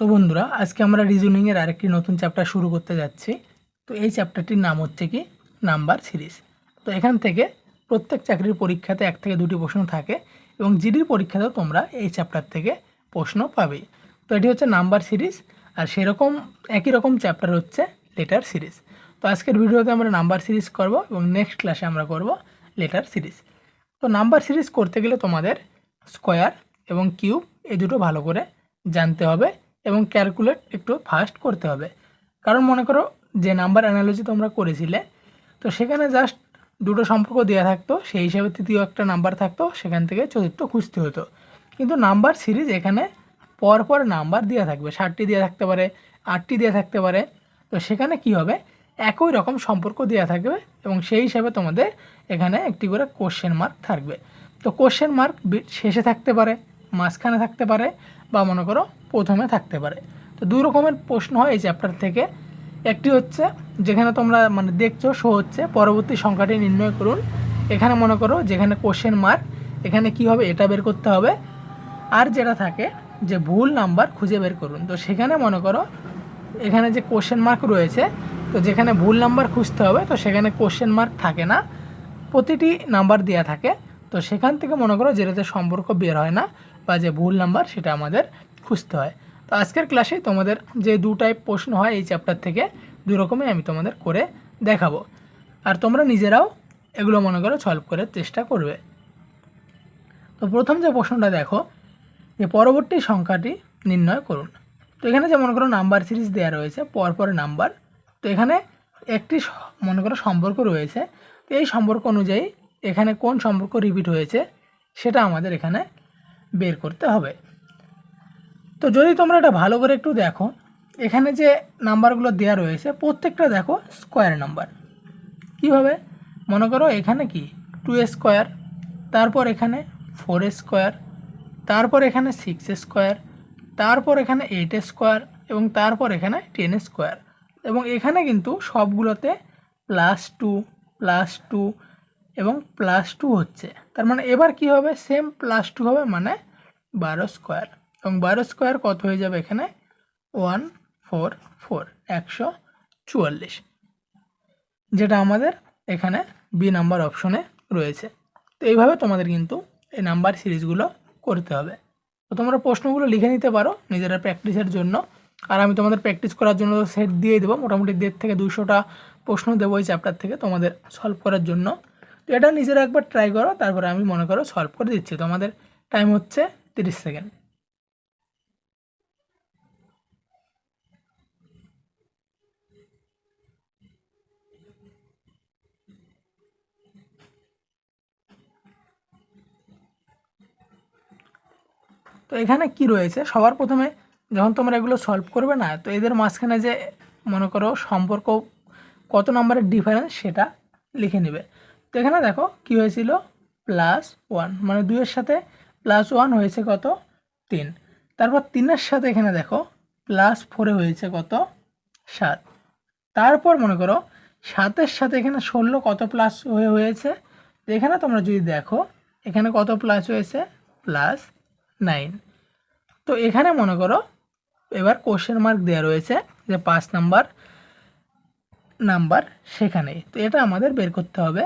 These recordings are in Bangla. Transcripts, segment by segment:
তো বন্ধুরা, আজকে আমরা রিজনিংয়ের আরেকটি নতুন চ্যাপ্টার শুরু করতে যাচ্ছি। তো এই চ্যাপ্টারটির নাম হচ্ছে কি? নাম্বার সিরিজ তো এখান থেকে প্রত্যেক চাকরির পরীক্ষাতে এক থেকে দুটি প্রশ্ন থাকে এবং জিডির পরীক্ষাতেও তোমরা এই চ্যাপ্টার থেকে প্রশ্ন পাবে। তো এটি হচ্ছে নাম্বার সিরিজ আর সেরকম একই রকম চ্যাপ্টার হচ্ছে লেটার সিরিজ তো আজকের ভিডিওতে আমরা নাম্বার সিরিজ করব এবং নেক্সট ক্লাসে আমরা করব লেটার সিরিজ তো নাম্বার সিরিজ করতে গেলে তোমাদের স্কোয়ার এবং কিউব এই দুটো ভালো করে জানতে হবে। এবং ক্যালকুলেট একটু ফাস্ট করতে হবে। কারণ মনে করো যে নাম্বার অ্যানালজি তোমরা করেছিলে, তো সেখানে জাস্ট দুটো সম্পর্ক দেওয়া থাকতো, সেই হিসাবে তৃতীয় একটা নাম্বার থাকতো, সেখান থেকে চতুর্থ খুঁজতে হতো। কিন্তু নাম্বার সিরিজ এখানে পর পর নাম্বার দেওয়া থাকবে, ষাটটি দেওয়া থাকতে পারে, আটটি দেওয়া থাকতে পারে। তো সেখানে কি হবে? একই রকম সম্পর্ক দেওয়া থাকবে এবং সেই হিসাবে তোমাদের এখানে একটি করে কোশ্চেন মার্ক থাকবে। তো কোশ্চেন মার্ক শেষে থাকতে পারে, মাঝখানে থাকতে পারে বা মনে করো প্রথমে থাকতে পারে। তো দুই রকমের প্রশ্ন হয় এই চ্যাপ্টার থেকে। একটি হচ্ছে, যেখানে তোমরা মানে দেখছ শো হচ্ছে, পরবর্তী সংখ্যাটি নির্ণয় করুন। এখানে মনে করো যেখানে কোশ্চেন মার্ক এখানে কি হবে এটা বের করতে হবে। আর যেটা থাকে, যে ভুল নাম্বার খুঁজে বের করুন। তো সেখানে মনে করো, এখানে যে কোশ্চেন মার্ক রয়েছে, তো যেখানে ভুল নাম্বার খুঁজতে হবে, তো সেখানে কোশ্চেন মার্ক থাকে না। প্রতিটি নাম্বার দেওয়া থাকে। তো সেখান থেকে মনে করো যেটাতে সম্পর্ক বের হয় না। বা যে ভুল নাম্বার সেটা আমাদের খুঁজতে হয়। তো আজকের ক্লাসে তোমাদের যে দু টাইপ প্রশ্ন হয় এই চ্যাপ্টার থেকে দুই রকমই আমি তোমাদের করে দেখাবো। আর তোমরা নিজেরাও এগুলো মনে করো সলভ করার চেষ্টা করবে। তো প্রথম যে প্রশ্নটা দেখো, যে পরবর্তী সংখ্যাটি নির্ণয় করুন। তো এখানে যে মনে করো নাম্বার সিরিজ দেওয়া রয়েছে, পরপর নাম্বার তো এখানে একটি মনে করো সম্পর্ক রয়েছে। তো এই সম্পর্ক অনুযায়ী এখানে কোন সম্পর্ক রিপিট হয়েছে, সেটা আমাদের এখানে বের করতে হবে। তো যদি তোমরা এটা ভালো করে একটু দেখো, এখানে যে নাম্বারগুলো দেওয়া রয়েছে, প্রত্যেকটা দেখো স্কোয়ার নাম্বার। কীভাবে? মনে করো এখানে কি? টু স্কোয়ার, তারপর এখানে ফোর স্কোয়ার, তারপর এখানে সিক্স স্কোয়ার, তারপর এখানে এইট স্কোয়ার, এবং তারপর এখানে টেন স্কোয়ার। এবং এখানে কিন্তু সবগুলোতে প্লাস টু প্লাস টু এবং প্লাস টু হচ্ছে। তার মানে এবার কি হবে? সেম প্লাস টু হবে মানে বারো স্কোয়ার এবং বারো স্কোয়ার কত হয়ে যাবে এখানে? ওয়ান ফোর ফোর একশো চুয়াল্লিশ। যেটা আমাদের এখানে বি নাম্বার অপশনে রয়েছে। তো এইভাবে তোমাদের কিন্তু এই নাম্বার সিরিজগুলো করতে হবে। তো তোমরা প্রশ্নগুলো লিখে নিতে পারো নিজেরা প্র্যাকটিসের জন্য। আর আমি তোমাদের প্র্যাকটিস করার জন্য সেট দিয়ে দেবো। মোটামুটি দেড় থেকে দুশোটা প্রশ্ন দেবো এই চ্যাপ্টার থেকে তোমাদের সলভ করার জন্য। তো এটা নিজেরা একবার ট্রাই করো, তারপরে আমি মনে করো সলভ করে দিচ্ছি। তোমাদের টাইম হচ্ছে তিরিশ সেকেন্ড তো এখানে কি রয়েছে? সবার প্রথমে যখন তোমরা এগুলো সলভ করবে না, তো এদের মাঝখানে যে মনে করো সম্পর্ক কত নম্বরের ডিফারেন্স সেটা লিখে নেবে। তো এখানে দেখো কি হয়েছিল? প্লাস ওয়ান মানে দুইয়ের সাথে প্লাস ওয়ান হয়েছে কত? তিন। তারপর তিনের সাথে এখানে দেখো প্লাস ফোরে হয়েছে কত? সাত। তারপর মনে করো সাতের সাথে এখানে ষোলো কত প্লাস হয়ে হয়েছে? এখানে তোমরা যদি দেখো, এখানে কত প্লাস হয়েছে? প্লাস নাইন তো এখানে মনে করো এবার কোশ্চেন মার্ক দেওয়া রয়েছে যে পাঁচ নাম্বার নাম্বার সেখানেই। তো এটা আমাদের বের করতে হবে।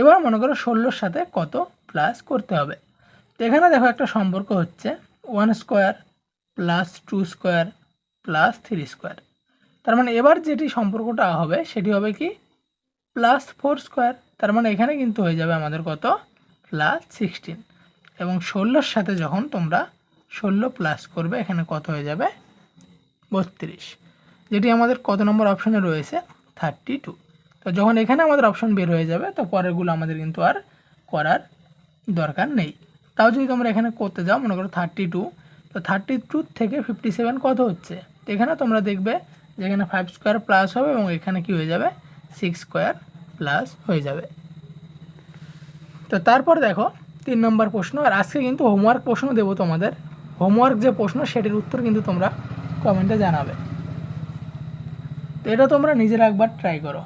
এবার মনে করো ষোলোর সাথে কত প্লাস করতে হবে। তো এখানে দেখো একটা সম্পর্ক হচ্ছে one square plus two square plus three square তার মানে এবার যেটি সম্পর্কটা হবে সেটি হবে কি প্লাস ফোর স্কোয়ার তার মানে এখানে কিন্তু হয়ে যাবে আমাদের কত? প্লাস সিক্সটিন এবং ষোলোর সাথে যখন তোমরা ষোলো প্লাস করবে, এখানে কত হয়ে যাবে? বত্রিশ। যেটি আমাদের কত নম্বর অপশানে রয়েছে? থার্টি টু তো যখন এখানে আমাদের অপশন বের হয়ে যাবে, তো পরেরগুলো আমাদের কিন্তু আর করার দরকার নেই। তাও যদি তোমরা এখানে করতে যাও, মনে করো থার্টি টু তো থার্টি টু থেকে ফিফটি সেভেন কত হচ্ছে? তো এখানে তোমরা দেখবে যে এখানে ফাইভ স্কোয়ার প্লাস হবে এবং এখানে কি হয়ে যাবে? সিক্স স্কোয়ার প্লাস হয়ে যাবে। তো তারপর দেখো, তিন নম্বর প্রশ্ন, আর আজকে কিন্তু হোমওয়ার্ক প্রশ্ন দেবো তোমাদের। হোমওয়ার্ক যে প্রশ্ন, সেটির উত্তর কিন্তু তোমরা কমেন্টে জানাবে। তো এটা তোমরা নিজেরা একবার ট্রাই করো।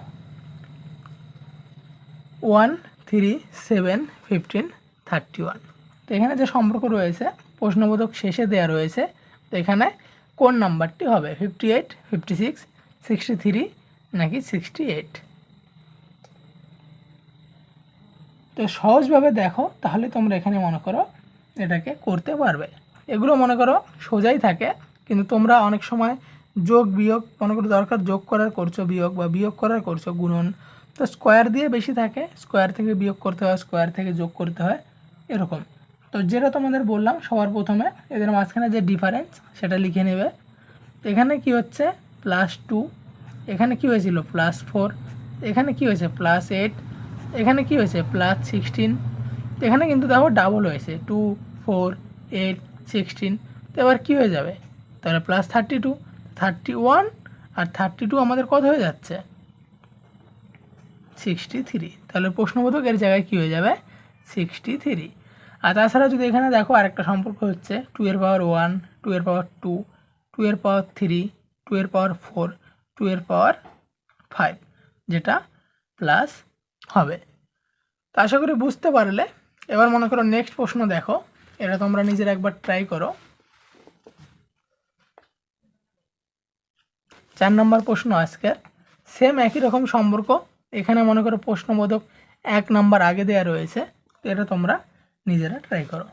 One, three, seven, fifteen, thirty one. তো এখানে যে সম্পর্ক রয়েছে, প্রশ্নবোধক শেষে দেওয়া রয়েছে, তো এখানে কোন নাম্বারটি হবে? Fifty eight, fifty six, sixty three নাকি সিক্সটি এইট? তো সহজভাবে দেখো, তাহলে তোমরা এখানে মনে করো এটাকে করতে পারবে। এগুলো মনে করো সোজাই থাকে, কিন্তু তোমরা অনেক সময় যোগ বিয়োগ, মনে করো দরকার যোগ করার করছ বিয়োগ বা বিয়োগ করার করছ গুণন তো স্কোয়ার দিয়ে বেশি থাকে স্কোয়ার থেকে বিয়োগ করতে হয় স্কোয়ার থেকে যোগ করতে হয়, এরকম। তো যেটা তোমাদের বললাম, সবার প্রথমে এদের মাঝখানে যে ডিফারেন্স সেটা লিখে নেবে। এখানে কি হচ্ছে? প্লাস টু এখানে কি হয়েছিল? প্লাস ফোর এখানে কি হয়েছে? প্লাস এইট এখানে কি হয়েছে? প্লাস সিক্সটিন এখানে কিন্তু দেখো ডাবল হয়েছে। টু ফোর এইট সিক্সটিন তো এবার কী হয়ে যাবে? তাহলে plus thirty two thirty one আর থার্টি টু আমাদের কত হয়ে যাচ্ছে? সিক্সটি থ্রি তাহলে প্রশ্নবোধক এর জায়গায় কী হয়ে যাবে? সিক্সটি থ্রি আর তাছাড়া যদি এখানে দেখো আরেকটা সম্পর্ক হচ্ছে টু এর পাওয়ার ওয়ান টু এর পাওয়ার টু টু এর পাওয়ার থ্রি টু এর পাওয়ার ফোর টু এর পাওয়ার ফাইভ যেটা প্লাস হবে। তো আশা করি বুঝতে পারলে। এবার মনে করো নেক্সট প্রশ্ন দেখো, এটা তোমরা নিজের একবার ট্রাই করো। চার নম্বর প্রশ্ন আজকের। সেম একই রকম সম্পর্ক এখানে মনে করো প্রশ্নবোধক এক নাম্বার আগে দেয়া রয়েছে, তো এটা তোমরা নিজেরা ট্রাই করো।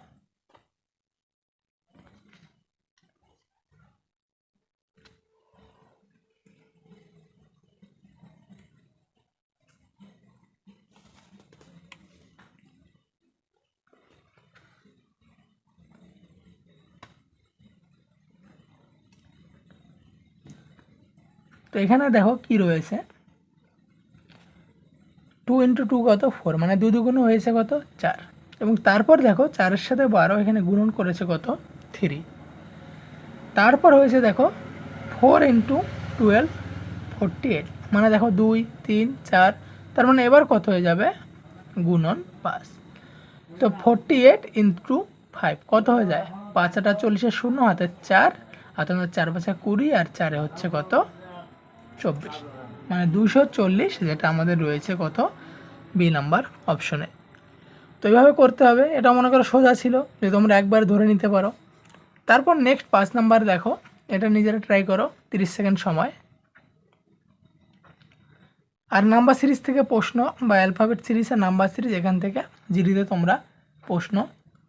তো এখানে দেখো কি রয়েছে? ইন্টু টু কত? ফোর মানে দু দুগুণ হয়েছে কত? চার। এবং তারপর দেখো, চারের সাথে বারো এখানে গুণন করেছে কত? থ্রি তারপর হয়েছে দেখো four into twelve forty eight মানে দেখো, দুই, তিন, চার, তার মানে এবার কত হয়ে যাবে? গুণন পাঁচ। তো ফোরটি এইট ইন্টু ফাইভ কত হয়ে যায়? পাঁচ আটা চল্লিশের শূন্য, হাতে চার। আর তোমার চার পাঁচা কুড়ি, আর চারে হচ্ছে কত? চব্বিশ। মানে দুশো চল্লিশ যেটা আমাদের রয়েছে কত? বি নাম্বার অপশনে তো এইভাবে করতে হবে, এটা মনে করো সোজা ছিল যে তোমরা একবার ধরে নিতে পারো। তারপর নেক্সট পাঁচ নাম্বার দেখো, এটা নিজেরা ট্রাই করো, তিরিশ সেকেন্ড সময়। আর নাম্বার সিরিজ থেকে প্রশ্ন বা অ্যালফাবেট সিরিজ আর নাম্বার সিরিজ এখান থেকে জিডিতে তোমরা প্রশ্ন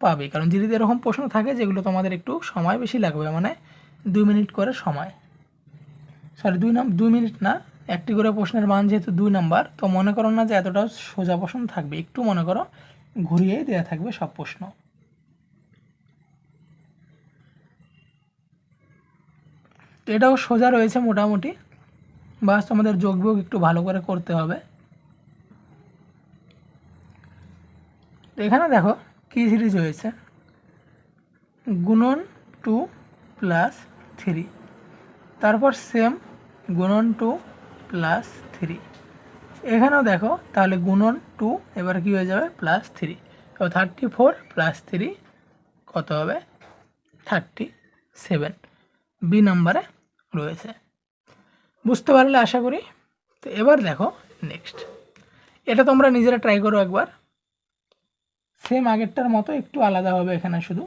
পাবে। কারণ জিডিতে এরকম প্রশ্ন থাকে যেগুলো তোমাদের একটু সময় বেশি লাগবে মানে দুই মিনিট করে সময়। সরি দুই নাম দুই মিনিট না একটি করে প্রশ্নের মান যেহেতু দুই নাম্বার, তো মনে করো না যে এতটা সোজা প্রশ্ন থাকবে। একটু মনে করো, ঘুরিয়েই দেওয়া থাকবে সব প্রশ্ন। এটাও সোজা রয়েছে মোটামুটি। বাস তোমাদের যোগ বিয়োগ একটু ভালো করে করতে হবে। এখানে দেখো, কী সিরিজ হয়েছে? গুণন টু প্লাস থ্রি। তারপর সেম গুণন টু প্লাস থ্রি এখানেও দেখো, তাহলে গুণন টু এবার কী হয়ে যাবে? প্লাস থ্রি তো থার্টি ফোর প্লাস থ্রি কত হবে? থার্টি সেভেন বি নাম্বারে রয়েছে। বুঝতে পারলে আশা করি? তো এবার দেখো নেক্সট এটা তোমরা নিজেরা ট্রাই করো একবার। সেম আগেরটার মতো একটু আলাদা হবে এখানে শুধু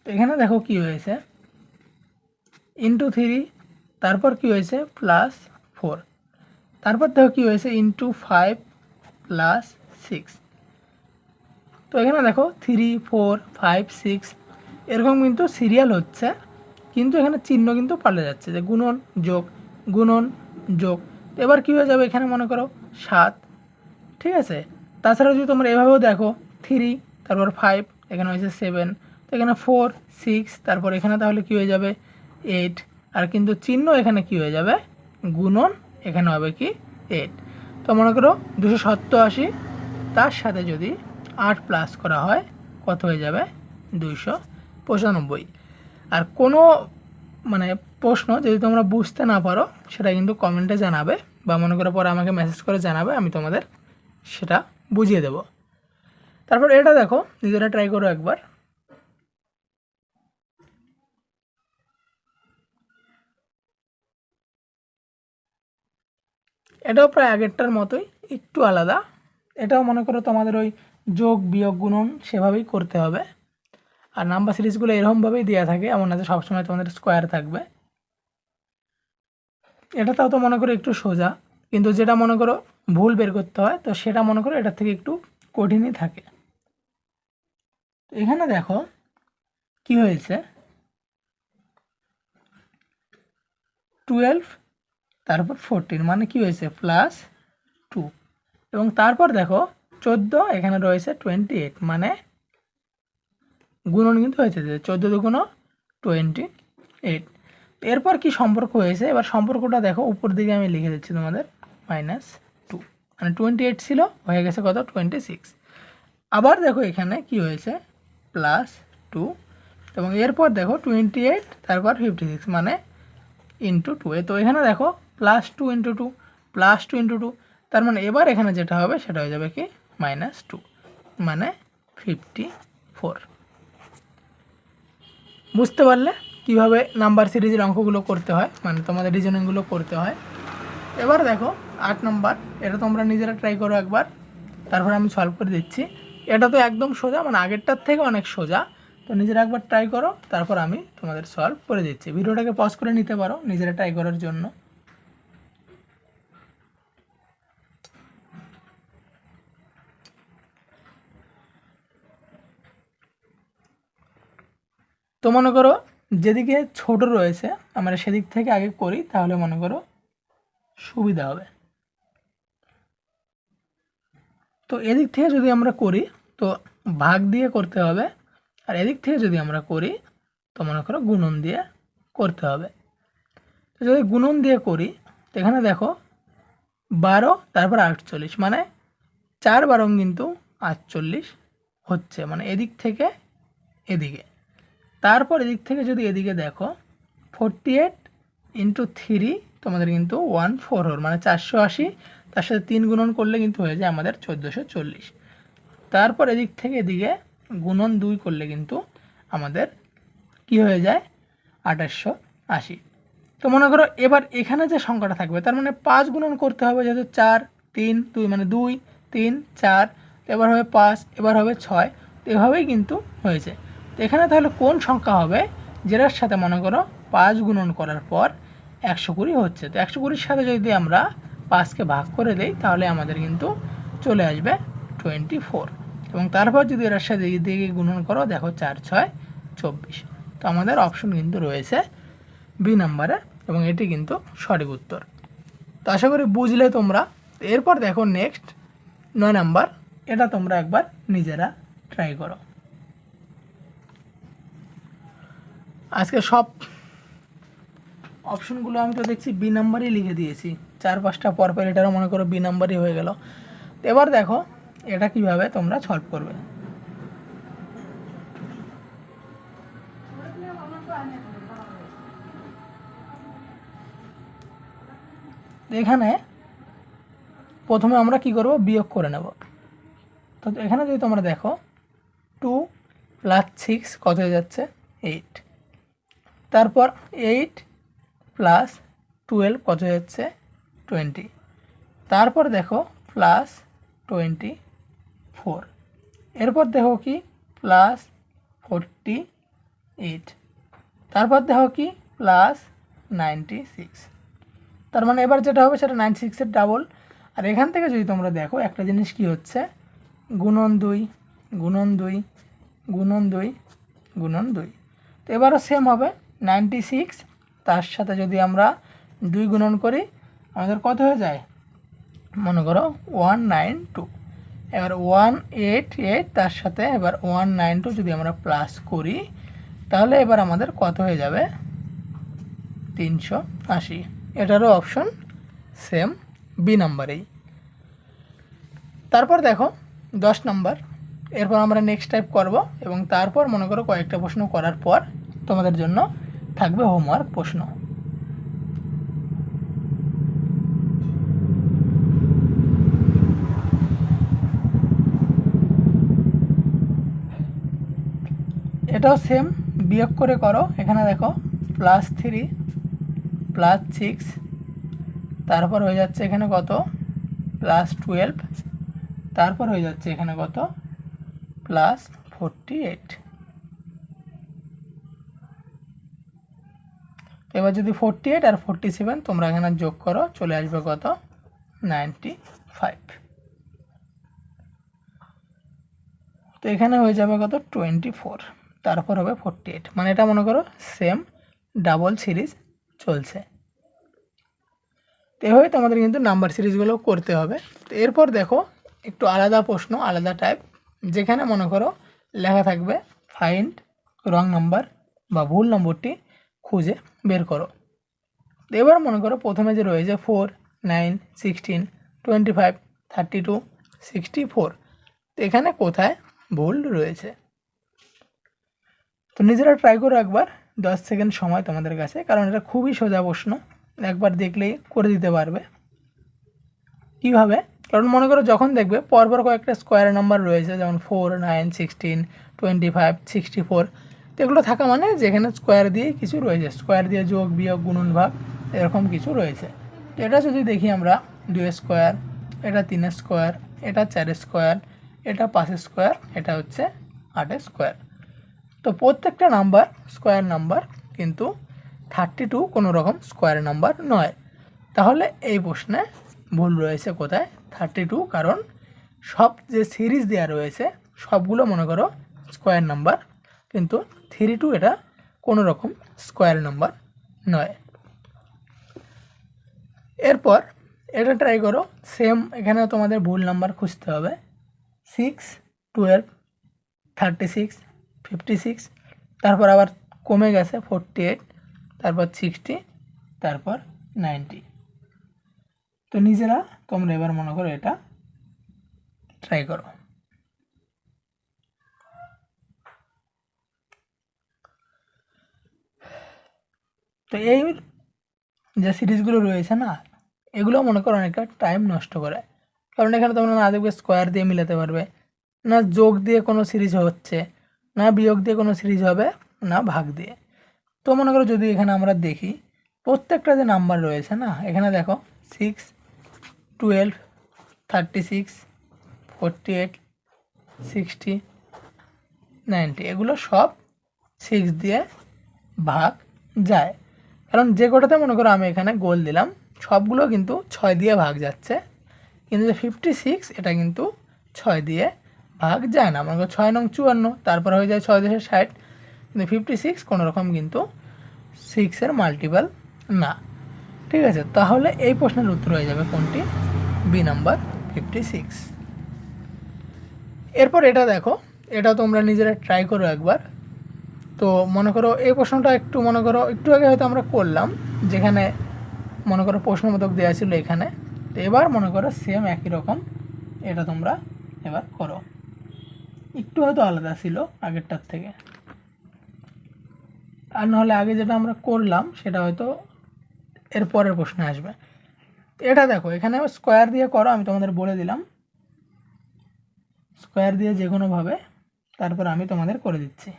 তো এখানে দেখো কি হয়েছে? ইন্টু থ্রি তারপর কি হয়েছে? প্লাস ফোর তারপর দেখো কি হয়েছে? ইন্টু ফাইভ প্লাস সিক্স তো এখানে দেখো থ্রি ফোর ফাইভ সিক্স এরকম কিন্তু সিরিয়াল হচ্ছে, কিন্তু এখানে চিহ্ন কিন্তু পাল্টে যাচ্ছে, যে গুণন, যোগ গুণন, যোগ। এবার কী হয়ে যাবে এখানে মনে করো? সাত। ঠিক আছে? তাছাড়া যদি তোমরা এভাবেও দেখো থ্রি তারপর ফাইভ এখানে হয়েছে সেভেন তো এখানে ফোর সিক্স তারপর এখানে তাহলে কী হয়ে যাবে? এইট আর কিন্তু চিহ্ন এখানে কি হয়ে যাবে? গুণন এখানে হবে কি? এইট তো মনে করো দুশো সত্তর আশি, তার সাথে যদি আট প্লাস করা হয়, কত হয়ে যাবে? দুইশো পঁচানব্বই। আর কোনো মানে প্রশ্ন যদি তোমরা বুঝতে না পারো, সেটা কিন্তু কমেন্টে জানাবে, বা মনে করে পরে আমাকে মেসেজ করে জানাবে, আমি তোমাদের সেটা বুঝিয়ে দেব। তারপর এটা দেখো, নিজেরা ট্রাই করো একবার। এটাও প্রায় আগেরটার মতোই, একটু আলাদা। এটাও মনে করো তোমাদের ওই যোগ, বিয়োগ, গুণন সেভাবেই করতে হবে। আর নাম্বার সিরিজগুলো এরকমভাবেই দেওয়া থাকে, এমন না যে সবসময় তোমাদের স্কোয়ার থাকবে। এটা তাও তো মনে করো একটু সোজা, কিন্তু যেটা মনে করো ভুল বের করতে হয়, তো সেটা মনে করো এটার থেকে একটু কঠিনই থাকে। এখানে দেখো কি হয়েছে? টুয়েলভ তারপর ফোরটিন মানে কি হয়েছে? প্লাস টু এবং তারপর দেখো, চোদ্দ, এখানে রয়েছে টোয়েন্টি এইট মানে গুণন কিন্তু হয়েছে চোদ্দ দুগুণ টোয়েন্টি এইট এরপর কি সম্পর্ক হয়েছে? এবার সম্পর্কটা দেখো, উপর দিকে আমি লিখে দিচ্ছি তোমাদের মাইনাস টু মানে টোয়েন্টি এইট ছিল, হয়ে গেছে কত? টোয়েন্টি সিক্স আবার দেখো এখানে কি হয়েছে? প্লাস টু এবং এরপর দেখো টোয়েন্টি এইট তারপর ফিফটি সিক্স মানে ইন্টু টু তো এখানে দেখো plus two into two plus two into two তার মানে এবার এখানে যেটা হবে সেটা হয়ে যাবে কি মাইনাস টু মানে ফিফটি ফোর বুঝতে পারলে? কীভাবে নাম্বার সিরিজের অঙ্কগুলো করতে হয়? মানে তোমাদের রিজনিংগুলো করতে হয়। এবার দেখো, আট নাম্বার এটা তোমরা নিজেরা ট্রাই করো একবার। তারপর আমি সলভ করে দিচ্ছি। এটা তো একদম সোজা মানে আগেরটার থেকে অনেক সোজা। তো নিজেরা একবার ট্রাই করো, তারপর আমি তোমাদের সলভ করে দিচ্ছি। ভিডিওটাকে পজ করে নিতে পারো, নিজেরা ট্রাই করার জন্য। তো মনে করো যেদিকে ছোট রয়েছে, আমরা সেদিক থেকে আগে করি, তাহলে মনে করো সুবিধা হবে। তো এদিক থেকে যদি আমরা করি, তো ভাগ দিয়ে করতে হবে, আর এদিক থেকে যদি আমরা করি, তো মনে করো গুণন দিয়ে করতে হবে। তো যদি গুণন দিয়ে করি, তো এখানে দেখো বারো, তারপর আটচল্লিশ মানে চার বারং কিন্তু আটচল্লিশ হচ্ছে মানে এদিক থেকে এদিকে। তারপর এদিক থেকে যদি এদিকে দেখো ফোরটি এইট ইন্টু থ্রি তোমাদের কিন্তু ওয়ান ফোর ফোর মানে চারশো আশি, তার সাথে তিন গুণন করলে কিন্তু হয়ে যায় আমাদের চোদ্দোশো চল্লিশ। তারপর এদিক থেকে এদিকে গুণন দুই করলে কিন্তু আমাদের কি হয়ে যায়? আঠাশশো আশি। তো মনে করো এবার এখানে যে সংখ্যাটা থাকবে, তার মানে পাঁচ গুণন করতে হবে যেহেতু চার, তিন, দুই মানে দুই, তিন, চার, এবার হবে পাঁচ, এবার হবে ছয় এভাবেই কিন্তু হয়েছে। তো এখানে তাহলে কোন সংখ্যা হবে? যেটার সাথে মনে করো পাঁচ গুণন করার পর একশো কুড়ি হচ্ছে। তো একশো কুড়ির সাথে যদি আমরা পাঁচকে ভাগ করে দেই, তাহলে আমাদের কিন্তু চলে আসবে টোয়েন্টি ফোর। এবং তারপর যদি এর সাথে দিকে গুণন করো, দেখো চার, ছয়, চব্বিশ। তো আমাদের অপশন কিন্তু রয়েছে বি নাম্বারে, এবং এটি কিন্তু সঠিক উত্তর। তো আশা করি বুঝলে তোমরা। এরপর দেখো নেক্সট, নয় নাম্বার, এটা তোমরা একবার নিজেরা ট্রাই করো। আজকে সব অপশনগুলো আমি তো দেখছি বি নাম্বারই লিখে দিয়েছি। চার, পাঁচটা পরপর এটারও মনে করো বি নাম্বারই হয়ে গেল। এবার দেখো, এটা কীভাবে তোমরা সলভ করবে। এখানে প্রথমে আমরা কি করব? বিয়োগ করে নেব। তো এখানে যদি তোমরা দেখো টু প্লাস সিক্স কত যাচ্ছে? এইট তারপর এইট প্লাস টুয়েলভ কত হচ্ছে? টোয়েন্টি তারপর দেখো প্লাস টোয়েন্টি ফোর এরপর দেখো কি? প্লাস ফোরটি এইট তারপর দেখো কি? প্লাস নাইনটি সিক্স তার মানে এবার যেটা হবে সেটা নাইন সিক্সের ডাবল আর এখান থেকে যদি তোমরা দেখো, একটা জিনিস কি হচ্ছে? গুণন দুই গুণন দুই গুণন দুই গুণন দুই। তো এবারও সেম হবে। নাইনটি সিক্স তার সাথে যদি আমরা দুই গুণন করি, আমাদের কত হয়ে যায়? মনে করো ওয়ান নাইন টু এবার ওয়ান এইট এইট তার সাথে এবার ওয়ান নাইন টু যদি আমরা প্লাস করি, তাহলে এবার আমাদের কত হয়ে যাবে? তিনশো আশি। এটারও অপশন সেম বি নাম্বারেই তারপর দেখো, দশ নাম্বার এরপর আমরা নেক্সট টাইপ করব এবং তারপর মনে করো কয়েকটা প্রশ্ন করার পর তোমাদের জন্য থাকবে হোমওয়ার্ক প্রশ্ন। এটাও সেম বিয়োগ করে করো। এখানে দেখো প্লাস থ্রি প্লাস সিক্স তারপর হয়ে যাচ্ছে এখানে কত? প্লাস টুয়েলভ তারপর হয়ে যাচ্ছে এখানে কত? প্লাস ফোরটি এইট এবার যদি ফোরটি এইট আর ফোরটি সেভেন তোমরা এখানে যোগ করো, চলে আসবে কত? নাইনটি ফাইভ তো এখানে হয়ে যাবে কত? টোয়েন্টি ফোর তারপর হবে ফোরটি এইট মানে এটা মনে করো সেম ডাবল সিরিজ চলছে। তো এভাবে তোমাদের কিন্তু নাম্বার সিরিজগুলো করতে হবে। তো এরপর দেখো, একটু আলাদা প্রশ্ন, আলাদা টাইপ যেখানে মনে করো লেখা থাকবে ফাইন্ড রং নাম্বার বা ভুল নম্বরটি খুঁজে বের করো। এবার মনে করো প্রথমে যে রয়েছে four nine sixteen twenty five thirty two sixty four এখানে কোথায় ভুল রয়েছে? তো নিজেরা ট্রাই করো একবার। দশ সেকেন্ড সময় তোমাদের কাছে, কারণ এটা খুবই সোজা প্রশ্ন। একবার দেখলেই করে দিতে পারবে। কীভাবে? কারণ মনে করো যখন দেখবে পরপর কয়েকটা স্কোয়ার নাম্বার রয়েছে, যেমন four nine sixteen twenty five sixty four তো এগুলো থাকা মানে যেখানে স্কোয়ার দিয়ে কিছু রয়েছে। স্কোয়ার দিয়ে যোগ, বিয়োগ, গুণন, ভাগ এরকম কিছু রয়েছে। এটা যদি দেখি আমরা, দুই স্কোয়ার এটা তিন স্কোয়ার এটা চার স্কোয়ার এটা পাঁচ স্কোয়ার এটা হচ্ছে আট স্কোয়ার তো প্রত্যেকটা নাম্বার স্কোয়ার নাম্বার কিন্তু থার্টি টু কোনো রকম স্কোয়ার নাম্বার নয়। তাহলে এই প্রশ্নে ভুল রয়েছে কোথায়? থার্টি টু কারণ সব যে সিরিজ দেওয়া রয়েছে, সবগুলো মনে করো স্কোয়ার নাম্বার কিন্তু থ্রি টু এটা কোনো রকম স্কোয়ার নাম্বার নয়। এরপর এটা ট্রাই করো সেম এখানে তোমাদের ভুল নাম্বার খুঁজতে হবে। Six twelve thirty six fifty six তারপর আবার কমে গেছে ফোরটি এইট তারপর সিক্সটি তারপর নাইনটি তো নিজেরা তোমরা এবার মনে করো এটা ট্রাই করো। তো এই যে সিরিজগুলো রয়েছে না এগুলো মনে করো অনেকটা টাইম নষ্ট করে। কারণ এখানে তোমরা না দেখবে স্কোয়ার দিয়ে মিলাতে পারবে, না যোগ দিয়ে কোনো সিরিজ হচ্ছে, না বিয়োগ দিয়ে কোনো সিরিজ হবে, না ভাগ দিয়ে। তো মনে করো যদি এখানে আমরা দেখি, প্রত্যেকটা যে নাম্বার রয়েছে না, এখানে দেখো six twelve thirty six forty eight sixty ninety এগুলো সব সিক্স দিয়ে ভাগ যায়। কারণ যে কটাতে মনে করো আমি এখানে গোল দিলাম, সবগুলো কিন্তু ছয় দিয়ে ভাগ যাচ্ছে। কিন্তু যে ফিফটি সিক্স এটা কিন্তু ছয় দিয়ে ভাগ যায় না। মনে করো ছয় নং চুয়ান্ন, তারপর হয়ে যায় ছয় দেশের ষাট। কিন্তু ফিফটি সিক্স কোনো রকম কিন্তু সিক্সের মাল্টিপাল না। ঠিক আছে, তাহলে এই প্রশ্নের উত্তর হয়ে যাবে কোনটি? বি নাম্বার ফিফটি সিক্স এরপর এটা দেখো, এটা তোমরা নিজেরা ট্রাই করো একবার। তো মনে করো এই প্রশ্নটা একটু মনে করো, একটু আগে হয়তো আমরা করলাম, যেখানে মনে করো প্রশ্নবোধক দেওয়া ছিল এখানে। তো এবার মনে করো সেম একই রকম, এটা তোমরা এবার করো। একটু হয়তো আলাদা ছিল আগেরটার থেকে। আর নাহলে আগে যেটা আমরা করলাম, সেটা হয়তো এর পরের প্রশ্নে আসবে। এটা দেখো, এখানে স্কোয়ার দিয়ে করো, আমি তোমাদের বলে দিলাম। স্কোয়ার দিয়ে যে কোনোভাবে তারপর আমি তোমাদের করে দিচ্ছি।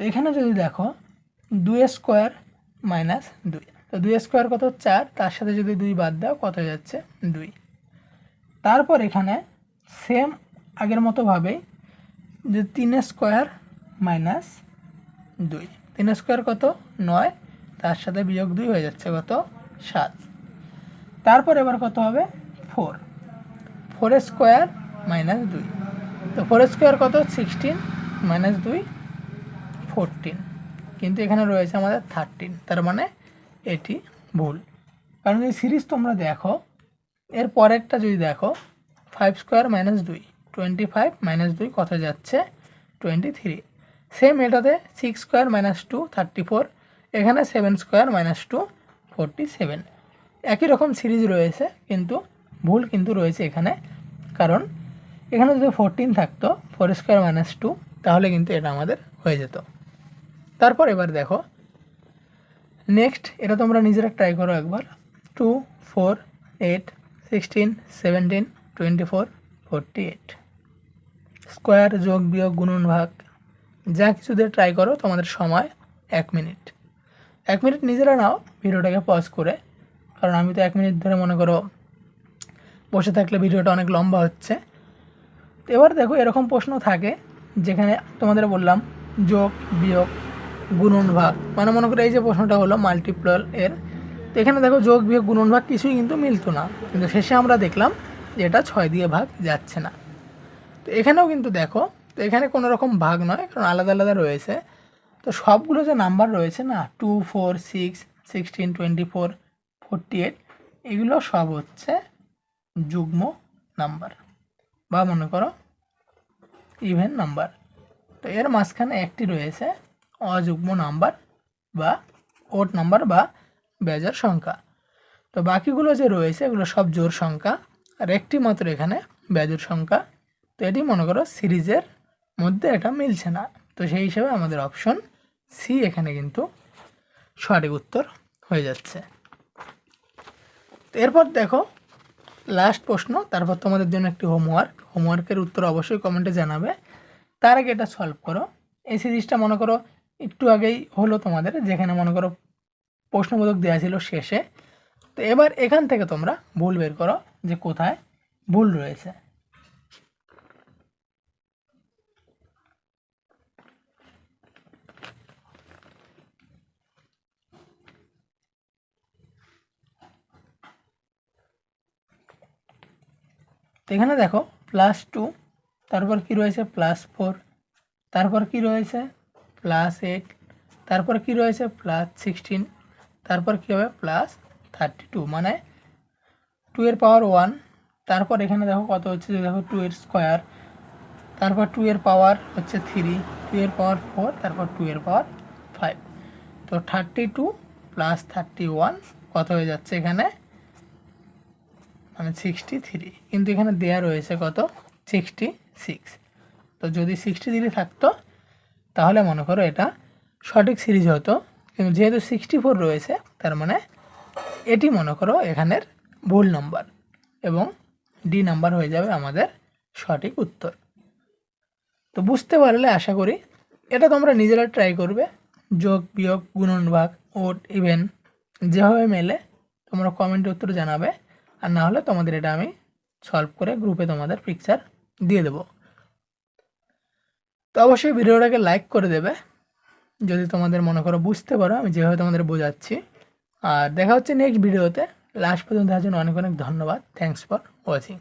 তো এখানে যদি দেখো, দুই স্কোয়ার মাইনাস দুই। তো দুই স্কোয়ার কত? চার। তার সাথে যদি দুই বাদ দাও, কত যাচ্ছে? দুই। তারপর এখানে সেম আগের মতোভাবেই যে তিন স্কোয়ার মাইনাস দুই। তিন স্কোয়ার কত? নয়। তার সাথে বিয়োগ দুই হয়ে যাচ্ছে কত? সাত। তারপর এবার কত হবে? ফোর ফোর স্কোয়ার মাইনাস দুই। তো ফোর স্কোয়ার কত? সিক্সটিন মাইনাস দুই। ফোরটিন কিন্তু এখানে রয়েছে আমাদের থার্টিন তার মানে এটি ভুল। কারণ এই সিরিজ তোমরা দেখো, এর পরেরটা যদি দেখো ফাইভ স্কোয়ার মাইনাস দুই টোয়েন্টি ফাইভ মাইনাস দুই কত যাচ্ছে? টোয়েন্টি থ্রি সেম এটাতে six square minus two thirty four এখানে seven square minus two forty seven একই রকম সিরিজ রয়েছে, কিন্তু ভুল কিন্তু রয়েছে এখানে, কারণ এখানে যদি ফোরটিন থাকতো ফোর স্কোয়ার মাইনাস টু তাহলে কিন্তু এটা আমাদের হয়ে যেত। তারপর এবার দেখো। নেক্সট এটা তোমরা নিজেরা ট্রাই করো একবার। Two four eight sixteen seventeen twenty four forty eight square যোগ, বিয়োগ, গুণন, ভাগ। যা কিছু দিয়ে ট্রাই করো তোমাদের সময় এক মিনিট এক মিনিট নিজেরা নাও ভিডিওটাকে পজ করে। কারণ আমি তো এক মিনিট ধরে মনে করো বসে থাকলে ভিডিওটা অনেক লম্বা হচ্ছে। এবার দেখো এরকম প্রশ্ন থাকে, যেখানে তোমাদের বললাম যোগ, বিয়োগ গুণন ভাগ মানে মনে করো এই যে প্রশ্নটা হলো মাল্টিপ্লাল এর। তো এখানে দেখো যোগ বিয়োগ গুণন ভাগ কিছুই কিন্তু মিলতো না। কিন্তু শেষে আমরা দেখলাম যে এটা ছয় দিয়ে ভাগ যাচ্ছে না। তো এখানেও কিন্তু দেখো, তো এখানে কোনো রকম ভাগ নয়, কারণ আলাদা আলাদা রয়েছে। তো সবগুলো যে নাম্বার রয়েছে না two four six sixteen twenty four forty eight এগুলো সব হচ্ছে যুগ্ম নাম্বার। বা মনে করো ইভেন নাম্বার তো এর মাঝখানে একটি রয়েছে অযুগ্ম নাম্বার বা ওট নাম্বার বা বেজার সংখ্যা। তো বাকিগুলো যে রয়েছে, এগুলো সব জোর সংখ্যা। আর একটি মাত্র এখানে বেজোর সংখ্যা। তো এটি মনে করো সিরিজের মধ্যে এটা মিলছে না। তো সেই হিসাবে আমাদের অপশন সি এখানে কিন্তু সঠিক উত্তর হয়ে যাচ্ছে। এরপর দেখো লাস্ট প্রশ্ন। তারপর তোমাদের জন্য একটি হোমওয়ার্ক হোমওয়ার্কের উত্তর অবশ্যই কমেন্টে জানাবে। তার আগে এটা সলভ করো। এই সিরিজটা মনে করো একটু আগেই হলো তোমাদের, যেখানে মনে করো প্রশ্নবোধক দেওয়া ছিল শেষে। তো এবার এখান থেকে তোমরা ভুল বের করো যে কোথায় ভুল রয়েছে। তো এখানে দেখো প্লাস টু তারপর কি রয়েছে? প্লাস ফোর তারপর কি রয়েছে? প্লাস এইট তারপর কি রয়েছে? প্লাস সিক্সটিন তারপর কী হবে? প্লাস থার্টি টু মানে টু এর পাওয়ার ওয়ান তারপর এখানে দেখো কত হচ্ছে? দেখো টু এর স্কোয়ার তারপর টু এর পাওয়ার হচ্ছে থ্রি টু এর পাওয়ার ফোর তারপর টু এর পাওয়ার ফাইভ তো thirty two plus thirty one কত হয়ে যাচ্ছে এখানে? মানে সিক্সটি থ্রি কিন্তু এখানে দেয়া রয়েছে কত? সিক্সটি সিক্স তো যদি সিক্সটি থ্রি থাকতো তাহলে মনে করো এটা সঠিক সিরিজ হতো। কিন্তু যেহেতু সিক্সটি ফোর রয়েছে, তার মানে এটি মনে করো এখানের ভুল নাম্বার এবং ডি নাম্বার হয়ে যাবে আমাদের সঠিক উত্তর। তো বুঝতে পারলে আশা করি এটা তোমরা নিজেরা ট্রাই করবে। যোগ, বিয়োগ, গুণন, ভাগ, ওট ইভেন যেভাবে মেলে তোমরা কমেন্টে উত্তর জানাবে। আর না হলে তোমাদের এটা আমি সলভ করে গ্রুপে তোমাদের পিকচার দিয়ে দেবো। তো অবশ্যই ভিডিওটাকে লাইক করে দেবে। যদি তোমাদের মনে করো বুঝতে পারো, আমি যেভাবে তোমাদের বোঝাচ্ছি। আর দেখা হচ্ছে নেক্সট ভিডিওতে লাস্ট পর্যন্ত দেখার জন্য অনেক অনেক ধন্যবাদ। Thanks for watching